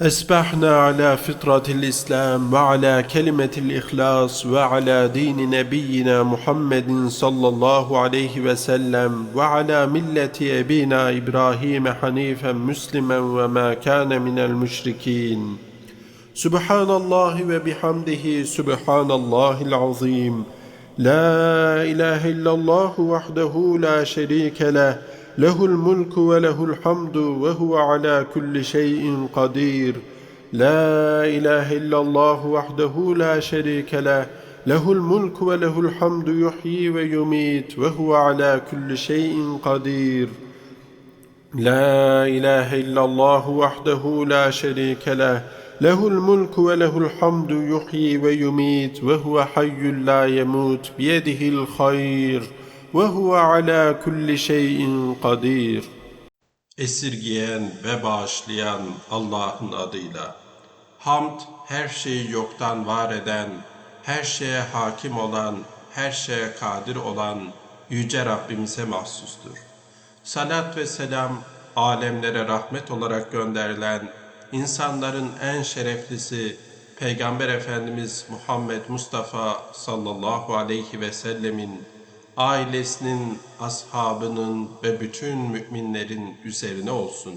أسبحنا على فطرة الإسلام وعلى كلمة الإخلاص وعلى دين نبينا محمد صلى الله عليه وسلم وعلى ملة أبينا إبراهيم حنيفا مسلما وما كان من المشركين سبحان الله وبحمده سبحان الله العظيم لا إله إلا الله وحده لا شريك له له الملك وله الحمد وهو على كل شيء قدير. لا إله إلا الله وحده لا شريك له. له الملك وله الحمد يحيي ويميت وهو على كل شيء قدير. لا إله إلا الله وحده لا شريك له. له الملك وله الحمد يحيي ويميت وهو حي لا يموت بيده الخير. ve huve ala kulli şeyin kadir. Esirgeyen ve bağışlayan Allah'ın adıyla. Hamd her şeyi yoktan var eden, her şeye hakim olan, her şeye kadir olan yüce Rabbimize mahsustur. Salat ve selam alemlere rahmet olarak gönderilen insanların en şereflisi Peygamber Efendimiz Muhammed Mustafa sallallahu aleyhi ve sellemin ailesinin, ashabının ve bütün müminlerin üzerine olsun.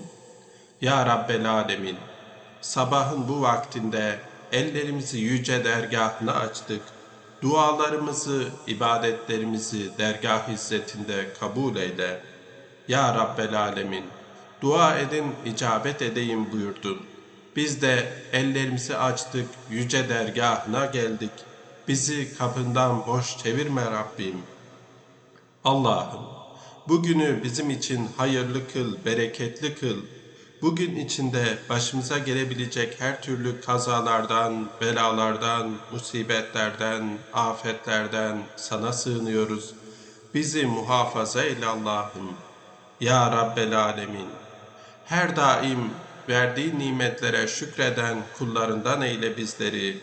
Ya Rabbel Alemin, sabahın bu vaktinde ellerimizi yüce dergahına açtık. Dualarımızı, ibadetlerimizi dergah hizmetinde kabul eyle. Ya Rabbel Alemin, dua edin, icabet edeyim buyurdun. Biz de ellerimizi açtık, yüce dergahına geldik. Bizi kapından boş çevirme Rabbim.'' Allah'ım bugünü bizim için hayırlı kıl, bereketli kıl. Bugün içinde başımıza gelebilecek her türlü kazalardan, belalardan, musibetlerden, afetlerden sana sığınıyoruz. Bizi muhafaza eyle Allah'ım. Ya Rabbel Alemin. Her daim verdiği nimetlere şükreden kullarından eyle bizleri.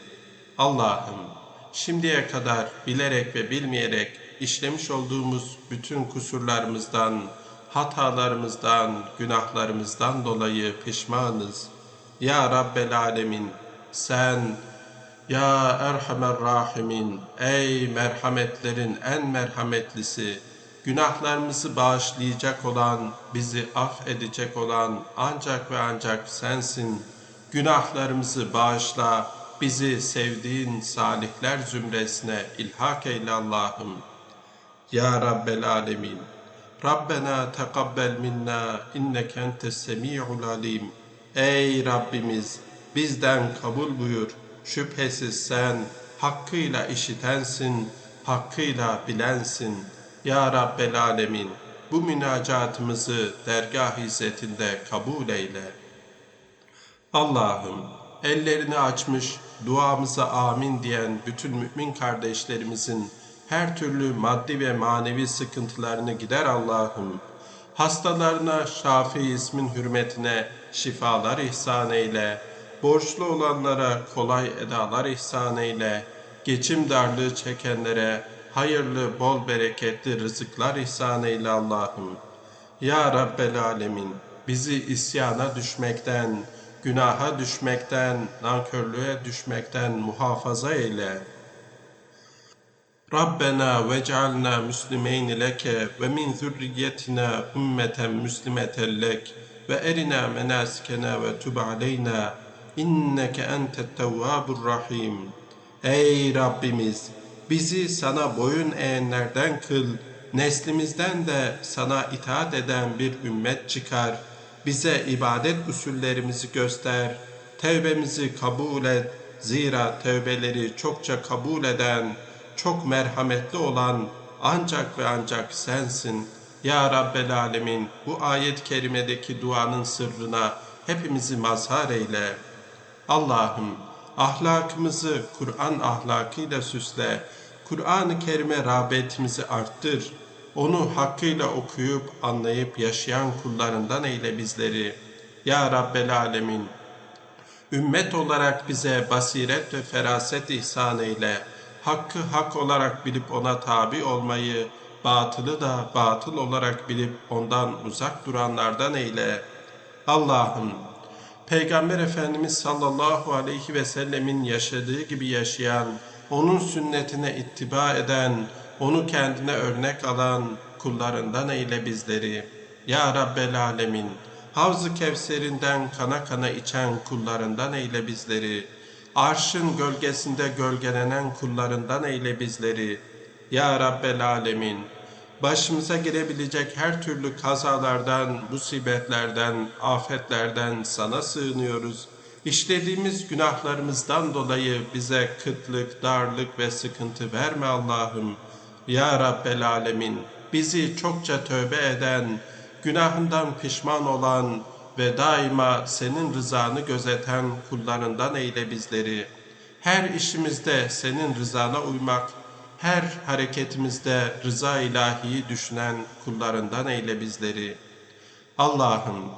Allah'ım şimdiye kadar bilerek ve bilmeyerek işlemiş olduğumuz bütün kusurlarımızdan, hatalarımızdan, günahlarımızdan dolayı pişmanız. Ya Rabbel Alemin, sen, Ya Erhamer Rahimin, ey merhametlerin en merhametlisi, günahlarımızı bağışlayacak olan, bizi affedecek olan ancak ve ancak sensin. Günahlarımızı bağışla, bizi sevdiğin salihler zümresine ilhak eyle Allah'ım. Ya Rabbel Alemin. Rabbena tekabbel minna inneke entes semi'ul alim. Ey Rabbimiz bizden kabul buyur. Şüphesiz sen hakkıyla işitensin, hakkıyla bilensin. Ya Rabbel Alemin bu münacatımızı dergah hizmetinde kabul eyle. Allah'ım ellerini açmış duamıza amin diyen bütün mümin kardeşlerimizin her türlü maddi ve manevi sıkıntılarını gider Allah'ım. Hastalarına Şafi ismin hürmetine şifalar ihsan eyle. Borçlu olanlara kolay edalar ihsan eyle. Geçim darlığı çekenlere hayırlı, bol bereketli rızıklar ihsan eyle Allah'ım. Ya Rabbel Alemin bizi isyana düşmekten, günaha düşmekten, nankörlüğe düşmekten muhafaza eyle.'' Rabbena vec'alna müslimeyn leke ve min zürriyetina ümmeten müslimeten lek ve erina menasikena ve tub aleyna inneke entet tevvabur rahim. Ey Rabbimiz bizi sana boyun eğenlerden kıl, neslimizden de sana itaat eden bir ümmet çıkar. Bize ibadet usullerimizi göster, tevbemizi kabul et. Zira tevbeleri çokça kabul eden, çok merhametli olan ancak ve ancak sensin. Ya Rabbel Alemin bu ayet-i kerimedeki duanın sırrına hepimizi mazhar eyle. Allah'ım ahlakımızı Kur'an ahlakıyla süsle. Kur'an-ı Kerim'e rağbetimizi arttır. Onu hakkıyla okuyup anlayıp yaşayan kullarından eyle bizleri. Ya Rabbel Alemin ümmet olarak bize basiret ve feraset ihsan eyle.'' Hakkı hak olarak bilip ona tabi olmayı, batılı da batıl olarak bilip ondan uzak duranlardan eyle. Allah'ım Peygamber Efendimiz sallallahu aleyhi ve sellemin yaşadığı gibi yaşayan, onun sünnetine ittiba eden, onu kendine örnek alan kullarından eyle bizleri. Ya Rabbel Alemin, Havz-ı Kevser'inden kana kana içen kullarından eyle bizleri. Arşın gölgesinde gölgelenen kullarından eyle bizleri. Ya Rabbel Alemin, başımıza gelebilecek her türlü kazalardan, musibetlerden, afetlerden sana sığınıyoruz. İşlediğimiz günahlarımızdan dolayı bize kıtlık, darlık ve sıkıntı verme Allah'ım. Ya Rabbel Alemin, bizi çokça tövbe eden, günahından pişman olan ve daima senin rızanı gözeten kullarından eyle bizleri. Her işimizde senin rızana uymak, her hareketimizde rıza ilahiyi düşünen kullarından eyle bizleri. Allah'ım,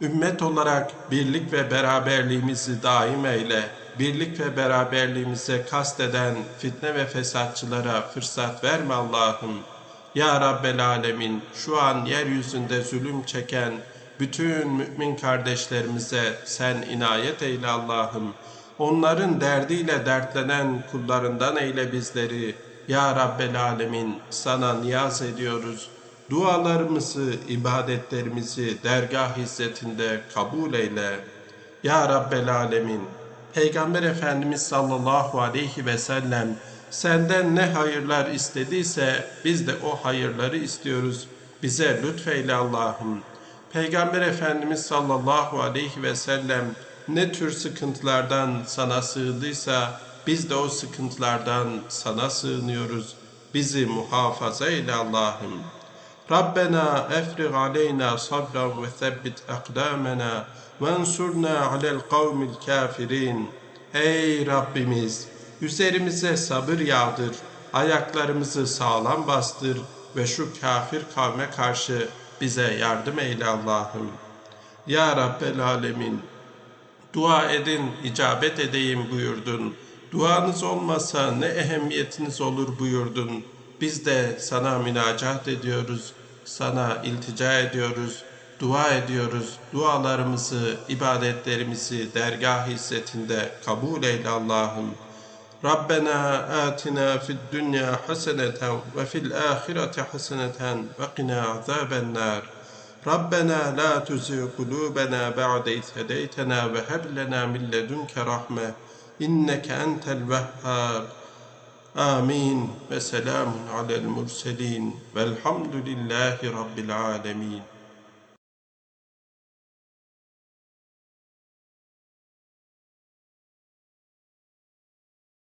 ümmet olarak birlik ve beraberliğimizi daim eyle. Birlik ve beraberliğimize kasteden fitne ve fesatçılara fırsat verme Allah'ım. Ya Rabbel Alemin, şu an yeryüzünde zulüm çeken bütün mümin kardeşlerimize sen inayet eyle Allah'ım. Onların derdiyle dertlenen kullarından eyle bizleri. Ya Rabbel Alemin sana niyaz ediyoruz. Dualarımızı, ibadetlerimizi dergah hizmetinde kabul eyle. Ya Rabbel Alemin Peygamber Efendimiz sallallahu aleyhi ve sellem senden ne hayırlar istediyse biz de o hayırları istiyoruz. Bize lütfeyle Allah'ım. Peygamber Efendimiz sallallahu aleyhi ve sellem ne tür sıkıntılardan sana sığındıysa biz de o sıkıntılardan sana sığınıyoruz. Bizi muhafaza eyle Allah'ım. Rabbena efrig aleyna sabran ve sebbit akdamena ve ensurna alel kavmil kafirin. Ey Rabbimiz! Üzerimize sabır yağdır, ayaklarımızı sağlam bastır ve şu kafir kavme karşı bize yardım eyle Allah'ım. Ya Rabbel Alemin, dua edin, icabet edeyim buyurdun. Duanız olmasa ne ehemmiyetiniz olur buyurdun. Biz de sana münacat ediyoruz, sana iltica ediyoruz, dua ediyoruz. Dualarımızı, ibadetlerimizi dergah hizmetinde kabul eyle Allah'ım. ربنا آتنا في الدنيا حسنة وفي الآخرة حسنة وقنا عذاب النار. ربنا لا تزغ قلوبنا بعد إذ هديتنا وهب لنا من لدنك رحمة إنك أنت الوهاب. آمين. وسلام على المرسلين. والحمد لله رب العالمين.